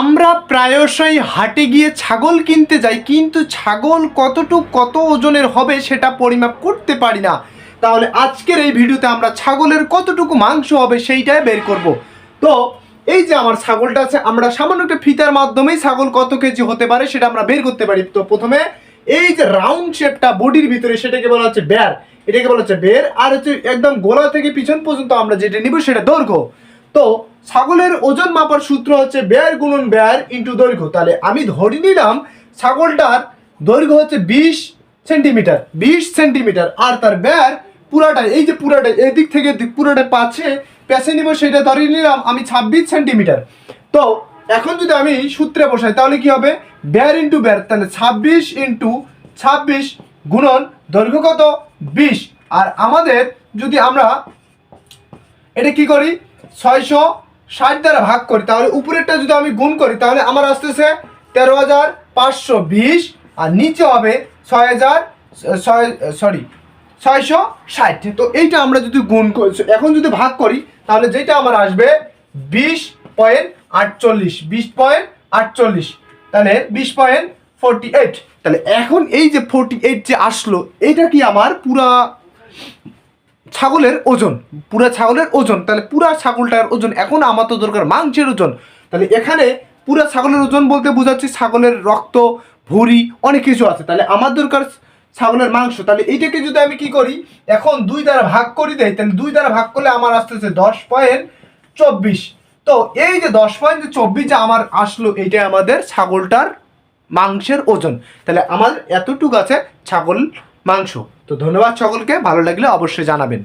আমরা প্রায়শই হাটে গিয়ে ছাগল কিনতে যাই, কিন্তু ছাগল কতটুক কত ওজনের হবে সেটা পরিমাপ করতে পারি না। তাহলে আজকের এই ভিডিওতে আমরা ছাগলের কতটুকু মাংস হবে সেইটাই বের করব। তো, এই যে আমার ছাগলটা আছে, আমরা সামান্য একটা ফিতার মাধ্যমেই ছাগল কত কেজি হতে পারে সেটা আমরা বের করতে পারি। তো প্রথমে এই যে রাউন্ড শেপটা বডির ভিতরে সেটাকে বলা হচ্ছে বের এটাকে বলা হচ্ছে বের আর হচ্ছে একদম গোলা থেকে পিছন পর্যন্ত আমরা যেটা নিব সেটা দৈর্ঘ্য। তো ছাগলের ওজন মাপার সূত্র হচ্ছে বেয়ার গুণন বেয়ার ইন্টু দৈর্ঘ্য। তাহলে আমি ধরে নিলাম ছাগলটার দৈর্ঘ্য হচ্ছে বিশ সেন্টিমিটার বিশ সেন্টিমিটার। আর তার বেয়ার পুরাটা এই যে পুরাটা এদিক থেকে পুরাটা পাচ্ছে, পেছে নিব সেটা ধরে নিলাম আমি ছাব্বিশ সেন্টিমিটার। তো এখন যদি আমি সূত্রে বসাই, তাহলে কি হবে? বেয়ার ইন্টু বেয়ার তাহলে ছাব্বিশ ইন্টু ছাব্বিশ গুণন দৈর্ঘ্য কত? বিশ। আর আমাদের যদি আমরা এটা কি করি? ছয়শো ষাট দ্বারা ভাগ করি, তাহলে উপরেরটা যদি আমি গুণ করি, তাহলে আমার আসতেছে তেরো হাজার পাঁচশো বিশ, আর নিচে হবে ছয় হাজার, ছয়, সরি, ছয়শো ষাট। তো এইটা আমরা যদি গুণ করি এখন যদি ভাগ করি, তাহলে যেটা আমার আসবে বিশ পয়েন্ট আটচল্লিশ, বিশ পয়েন্ট আটচল্লিশ, তাহলে বিশ পয়েন্ট ফোরটি এইট তাহলে এখন এই যে ফোরটি এইট যে আসলো, এটা কি আমার পুরা ছাগলের ওজন, পুরা ছাগলের ওজন, তাহলে পুরা ছাগলটার ওজন, এখন আমার তো দরকার মাংসের ওজন। তাহলে এখানে পুরা ছাগলের ওজন বলতে বোঝাচ্ছি, ছাগলের রক্ত, ভুঁড়ি, অনেক কিছু আছে। তাহলে আমার দরকার ছাগলের মাংস। তাহলে এইটাকে যদি আমি কি করি, এখন দুই দ্বারা ভাগ করি দেয় তাহলে দুই দ্বারা ভাগ করলে আমার আসতেছে দশ পয়েন্ট চব্বিশ। তো এই যে দশ পয়েন্ট চব্বিশ যে আমার আসলো এইটাই আমাদের ছাগলটার মাংসের ওজন। তাহলে আমার এতটুকু আছে ছাগল মাংস। তো ধন্যবাদ সকলকে ভালো লাগলে অবশ্যই জানাবেন।